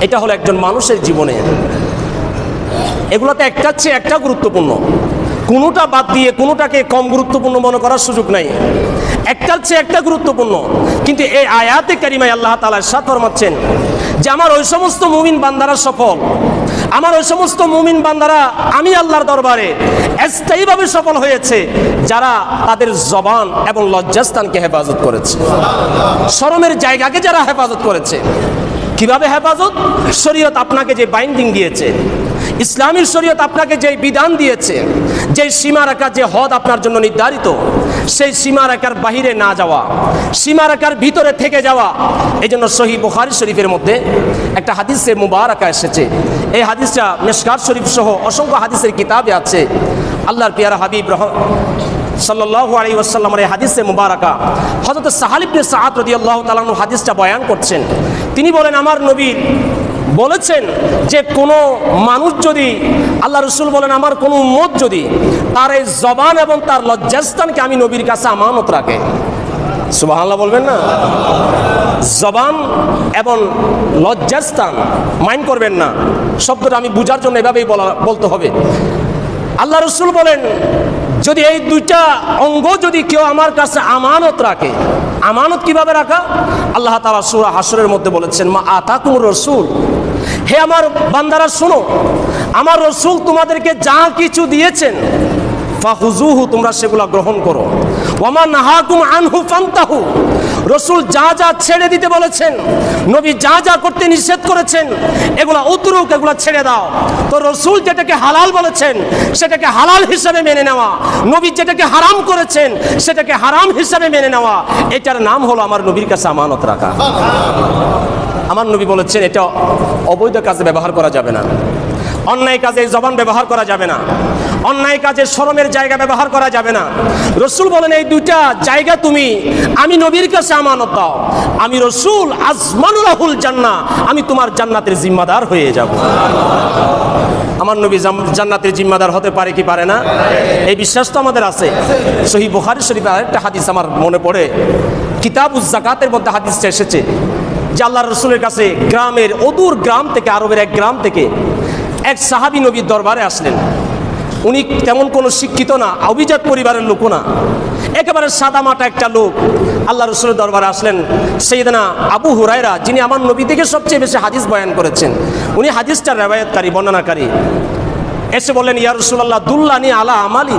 এটা হলো একজন মানুষের জীবনে। এগুলোতে একটা চেয়ে একটা গুরুত্বপূর্ণ। কোনোটা বাদ দিয়ে কোনোটাকে কম গুরুত্বপূর্ণ মনে করার সুযোগ নাই। একটার চেয়ে একটা গুরুত্বপূর্ণ। কিন্তু এই আয়াতে কারিমাই আল্লাহ তালার সাত ফরমাচ্ছেন যে আমার ওই সমস্ত মুমিন বান্দারা সফল। আমার ওই সমস্ত মুমিন বান্দারা, আমি আল্লাহর দরবারে স্থায়ীভাবে সফল হয়েছে, যারা তাদের জবান এবং লজ্জাস্থানকে হেফাজত করেছে। শরমের জায়গাকে যারা হেফাজত করেছে। কীভাবে হেফাজত? শরীয়ত আপনাকে যে বাইন্ডিং দিয়েছে ইসলামীর শরীয়ত আপনাকে যে বিধান দিয়েছে যে সীমারেখা, যে হদ আপনার জন্য নির্ধারিত, সেই সীমারেখার বাহিরে না যাওয়া, সীমারেখার ভিতরে থেকে যাওয়া এই জন্য সহি বুখারি শরীফের মধ্যে একটা হাদিসে মুবারাকা এসেছে। এই হাদিসটা মেশকার শরীফ সহ অসংখ্য হাদিসের কিতাবে আছে। আল্লাহর পিয়ারা হাবিব রহ সাল্লাল্লাহু আলাইহি ওয়াসাল্লামের এই হাদিসে মুবারাকা। হযরত সাহাল ইবনে সাআদ রাদিয়াল্লাহু তাআলা হাদিসটা বয়ান করছেন। তিনি বলেন, আমার নবী বলেছেন যে কোনো মানুষ যদি, আল্লাহ রসুল বলেন, আমার কোনো মত যদি তার এই জবান এবং তার লজ্জাস্থানকে আমি নবীর কাছে আমানত রাখে। সুবহানাল্লাহ বলবেন না? জবান এবং লজ্জাস্থান, মাইন্ড করবেন না। শব্দটা আমি বুঝার জন্য এভাবেই বলা, বলতে হবে। আল্লাহ রসুল বলেন যদি এই দুইটা অঙ্গ যদি কেউ আমার কাছে আমানত রাখে, আমানত কীভাবে রাখা? আল্লাহ তালা সুরা হাসরের মধ্যে বলেছেন, মা আতাকুম রসুল। হে আমার বান্দারা, শোনো, আমার রসুল তোমাদেরকে যা কিছু দিয়েছেন ফাহুজুহু তোমরা সেগুলা গ্রহণ করো। ওমা নাহাকুম আনহু ফান্তাহু। রসুল যা যা ছেড়ে দিতে বলেছেন, নবী যা যা করতে নিষেধ করেছেন, এগুলা উতরুক, এগুলা ছেড়ে দাও। তো রসুল যেটাকে হালাল বলেছেন, সেটাকে হালাল হিসাবে মেনে নেওয়া। নবী যেটাকে হারাম করেছেন, সেটাকে হারাম হিসাবে মেনে নেওয়া। এটার নাম হলো আমার নবীর কাছে আমানত রাখা। আমার নবী বলেছেন, এটা অবৈধ কাজে ব্যবহার করা যাবে না। অন্যায় কাজে জবান ব্যবহার করা যাবে না। অন্যায় কাজে শরমের জায়গা ব্যবহার করা যাবে না। রসুল বলেন, এই দুইটা জায়গা তুমি, আমি নবীর কাছে আমানত দাও। আমি রসুল আজমানুরাহুল জান্না, আমি তোমার জান্নাতের জিম্মাদার হয়ে যাব। আমার নবী জান্নাতের জিম্মাদার হতে পারে কি পারে না? এই বিশ্বাস তো আমাদের আছে। সহি বুখারি শরীফে আরেকটা হাদিস আমার মনে পড়ে। কিতাবুজ জাকাতের মধ্যে হাদিসটা এসেছে যে আল্লাহ রসুলের কাছে গ্রামের অদূর গ্রাম থেকে, আরবের এক গ্রাম থেকে এক সাহাবি নবীর দরবারে আসলেন। উনি তেমন কোনো শিক্ষিত না, অভিজাত পরিবারের লোকও না। একেবারে সাদা মাটা একটা লোক। আল্লাহ রসুলের দরবারে আসলেন সেই সেইদানা আবু হুরাইরা যিনি আমার নবী থেকে সবচেয়ে বেশি হাদিস বয়ান করেছেন, উনি হাদিসটার রেবায়তকারী বর্ণনাকারী। এসে বললেন, ইয়া রসুল্লাহ দুল্লানি আলা আমালি।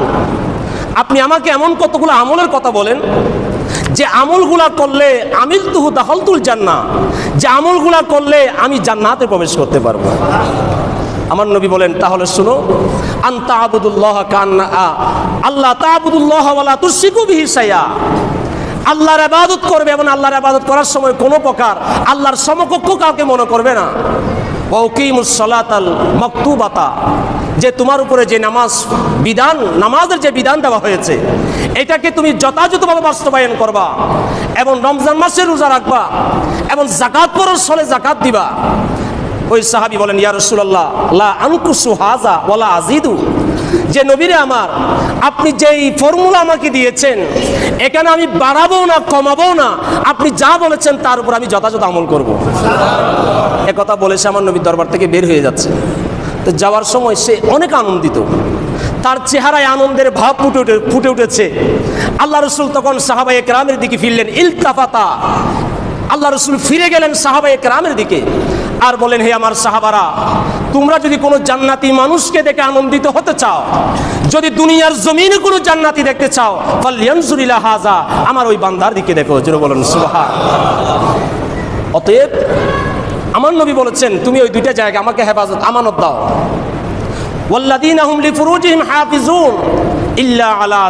আপনি আমাকে এমন কতগুলো আমলের কথা বলেন, যে আমলগুলা করলে আমিল তুহু দাহলতুল জান্না যে আমলগুলা করলে আমি জান্নাতে প্রবেশ করতে পারব। আমার নবী বলেন, তাহলে শুনো, আন্তা আবুদুল্লাহ কান্না আল্লাহ তাবুদুল্লাহ ওয়ালা তুশিকু বিহি শাইয়া। আল্লাহর আবাদত করবে এবং আল্লাহর আবাদত করার সময় কোনো প্রকার আল্লাহর সমকক্ষ কাউকে মনে করবে না। ওকিমুসলাতাল যে তোমার উপরে যে নামাজ বিধান, নামাজের যে বিধান দেওয়া হয়েছে, এটাকে তুমি যথাযথভাবে বাস্তবায়ন করবা এবং রমজান মাসে রোজা রাখবা এবং জাকাত পরের সলে জাকাত দিবা। ওই সাহাবি বলেন, ইয়া রসুল্লাহ লা আনকুসু হাজা ওয়ালা আজিদু যে নবীরে আমার, আপনি যেই ফর্মুলা আমাকে দিয়েছেন, এখানে আমি বাড়াবো না কমাবো না, আপনি যা বলেছেন তার উপর আমি যথাযথ আমল করব। কথা বলে সে আমার নবীর দরবার থেকে বের হয়ে যাচ্ছে। তো যাওয়ার সময় সে অনেক আনন্দিত। তার চেহারায় আনন্দের ভাব ফুটে উঠে, ফুটে উঠেছে। আল্লাহ রসুল তখন সাহাবাই একরামের দিকে ফিরলেন, ইলতাফাতা আল্লাহ রসুল ফিরে গেলেন সাহাবাই একরামের দিকে আর বলেন, হে আমার সাহাবারা, তোমরা যদি কোনো জান্নাতি মানুষকে দেখে আনন্দিত হতে চাও, যদি দুনিয়ার জমিনে কোনো জান্নাতি দেখতে চাও ফালিয়ানজুরিলা হাজা, আমার ওই বান্দার দিকে দেখো। জোরে বলেন, সুবহান। অতএব আমার নবী বলেছেন, তুমি ওই দুইটা জায়গা আমাকে হেফাজত, আমানত দাও। ওয়াল্লাযীনা হুম লিফুরুজিহিম হাফিজুন ইল্লা আলা